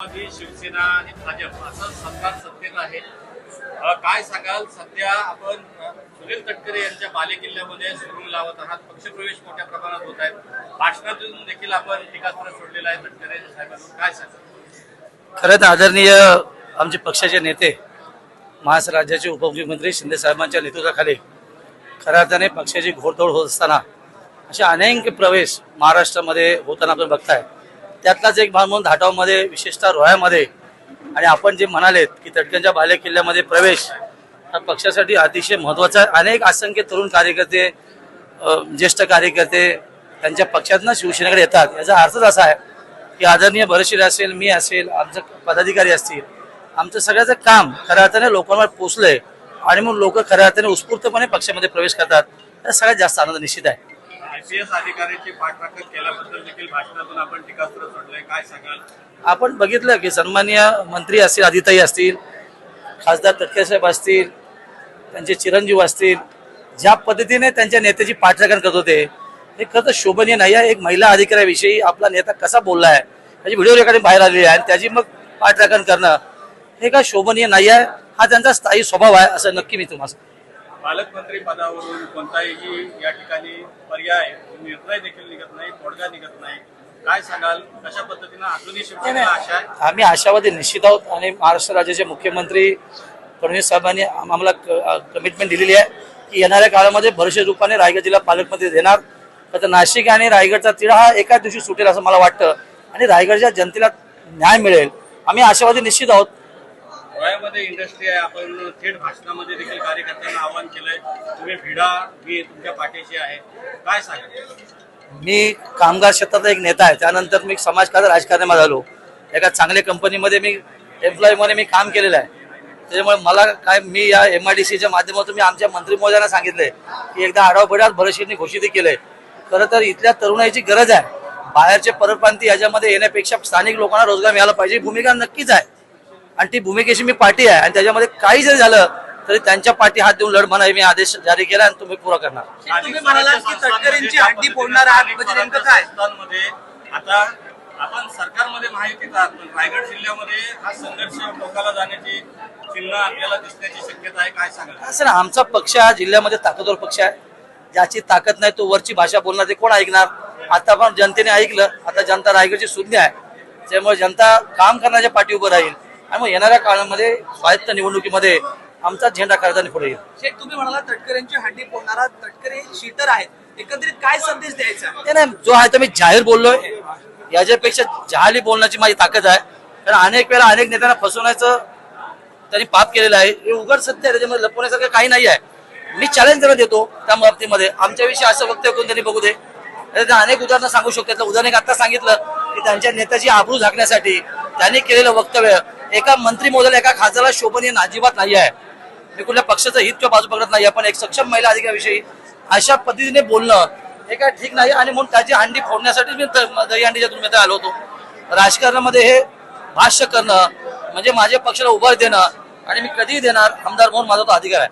शिवसेना आणि भाजप असं सरकार सत्तेत आहे. काय सांगाल? सध्या आपण सुनील तटकरे यांच्या बालेकिल्ल्यामध्ये सुरू लावत आहात. पक्षप्रवेश मोठ्या प्रमाणात होत आहेत भाषणातून देखील आपण टीकास्त्र सोडलेला आहे तटकरे काय सांगाल? खरंच आदरणीय आमचे पक्षाचे नेते महाराष्ट्र राज्याचे उपमुख्यमंत्री शिंदे साहेबांच्या नेतृत्वाखाली खऱ्या अर्थाने पक्षाची घोडदौड होत असताना असे अनेक प्रवेश महाराष्ट्रामध्ये होताना आपण बघताय. त्यातलाच एक भाग म्हणून धाटावमध्ये विशेषतः रोह्यामध्ये आणि आपण जे म्हणालेत की तटक्यांच्या बाले किल्ल्यामध्ये प्रवेश हा पक्षासाठी अतिशय महत्त्वाचा आहे. अनेक असंख्य तरुण कार्यकर्ते ज्येष्ठ कार्यकर्ते त्यांच्या पक्षातनं शिवसेनेकडे येतात. याचा अर्थच असा आहे की आदरणीय भरशील असेल मी असेल आमचं पदाधिकारी असतील आमचं सगळ्याचं काम खऱ्या अर्थाने लोकांवर पोचलंय आणि मग लोक खऱ्या अर्थाने उत्स्फूर्तपणे पक्षामध्ये प्रवेश करतात. सगळ्यात जास्त आनंद निश्चित आहे. आयपीएस अधिकाऱ्यांची पाठराखण केल्याबद्दल देखील भाषणातून आपण टीकास्त्र सोडलंय. काय सांगाल? आपण बघितलं की सन्मान्य मंत्री असतील आदिताई असतील खासदार तटकेसाहेब असतील त्यांचे चिरंजीव असतील ज्या पद्धतीने त्यांच्या नेत्याची पाठराखण करत होते हे खरं शोभनीय नाही आहे. एक महिला अधिकाऱ्याविषयी आपला नेता कसा बोलला आहे त्याची व्हिडिओ रेकॉर्डिंग बाहेर आलेली आहे आणि त्याची मग पाठराखण करणं हे काय शोभनीय नाही आहे. हा त्यांचा स्थायी स्वभाव आहे असं नक्की मी तुम्हाला पालकमंत्री पदावरून कोणताही या ठिकाणी पर्याय निर्णय देखील निघत नाही तोडगा निघत नाही. काय सांगाल? कशा पद्धतीनं अजूनही शिवसेनेला आशा आहे आम्ही आशावादी निश्चित आहोत आणि महाराष्ट्र राज्याचे मुख्यमंत्री फडणवीस साहेबांनी आम- आम्हाला कमिटमेंट दिलेली आहे की येणाऱ्या काळामध्ये भरशे रूपाने रायगड जिल्हा पालकमंत्री देणार. तर नाशिक आणि रायगडचा तिढा हा एका दिवशी सुटेल असं मला वाटतं आणि रायगडच्या जनतेला न्याय मिळेल. आम्ही आशावादी निश्चित आहोत. धुळ्यामध्ये इंडस्ट्री आहे. आपण थेट भाषणामध्ये देखील कार्यकर्त्यांना आवाहन केलंय. तुम्ही भिडा मी तुमच्या पाठीशी आहे. काय सांगा मी कामगार क्षेत्राचा एक नेता आहे. त्यानंतर मी समाजकार्य राजकारणामध्ये झालो एका चांगल्या कंपनीमध्ये मी एम्प्लॉईमध्ये मी काम केलेलं आहे. त्याच्यामुळे मला काय मी या एम आय डी सीच्या माध्यमातून मी आमच्या मंत्री महोदयांना सांगितलंय की एकदा आढावा बिडात भरशीने घोषित केलंय. खरं तर इथल्या तरुणाईची गरज आहे. बाहेरचे परप्रांती याच्यामध्ये येण्यापेक्षा स्थानिक लोकांना रोजगार मिळाला पाहिजे. भूमिका नक्कीच आहे. आणि ती भूमिकेची मी पार्टी आहे आणि त्याच्यामध्ये काही जरी झालं तरी त्यांच्या पाठी हात देऊन लढ म्हणा मी आदेश जारी केला आणि तुम्ही पुरा करणार. तुम्ही म्हणालात की तटकरेंची हड्डी फोडणार आहात म्हणजे नेमकं काय? संस्थांमध्ये आता आपण सरकारमध्ये आहात पण रायगड जिल्ह्यामध्ये हा संघर्ष टोकाला जाण्याची चिन्ह आपल्याला दिसण्याची शक्यता आहे काय सांगाल? असं ना आमचा पक्ष हा जिल्ह्यामध्ये ताकदवर पक्ष आहे. ज्याची ताकद नाही तो वरची भाषा बोलणार ते कोण ऐकणार? आता पण जनतेने ऐकलं आता जनता रायगडची शून्य आहे. त्यामुळे जनता काम करण्याच्या पाठी उभं राहील. आणि मग येणाऱ्या काळामध्ये स्वायत्त निवडणुकीमध्ये आमचा झेंडा करताना पुढे येईल. शेख तुम्ही म्हणाला तटकरेंची हड्डी फोडणारा तटकरे शीटर आहेत. एकंदरीत काय संदेश द्यायचा? ते नाही जो आहे तो मी जाहीर बोललोय. याच्यापेक्षा जहाली बोलण्याची माझी ताकद आहे. कारण अनेक वेळा अनेक नेत्यांना फसवण्याचं त्यांनी पाप केलेलं आहे. हे उघड सत्य आहे त्याच्यामध्ये लपवण्यासारखं काही नाही आहे. मी चॅलेंज त्यांना देतो त्या बाबतीमध्ये. आमच्याविषयी असं वक्तव्य करून त्यांनी बघू दे. अनेक उदाहरणं सांगू शकतात. त्यातलं उदाहरण एक आता सांगितलं की त्यांच्या नेत्याची आबरू झाकण्यासाठी त्यांनी केलेलं वक्तव्य एका मंत्री महोदयाला एका खासदाराला शोभनीय अजिबात नाही आहे. मी कुठल्या पक्षाचं हित किंवा बाजू बघत नाही आपण एक सक्षम महिला अधिकाराविषयी अशा पद्धतीने बोलणं हे काय ठीक नाही आणि म्हणून त्याची हांडी फोडण्यासाठी मी द- दहीहंडीच्या तुम्ही आलो होतो. राजकारणामध्ये हे भाष्य करणं म्हणजे माझ्या पक्षाला उभार देणं आणि मी कधीही देणार आमदार म्हणून माझा तो अधिकार आहे.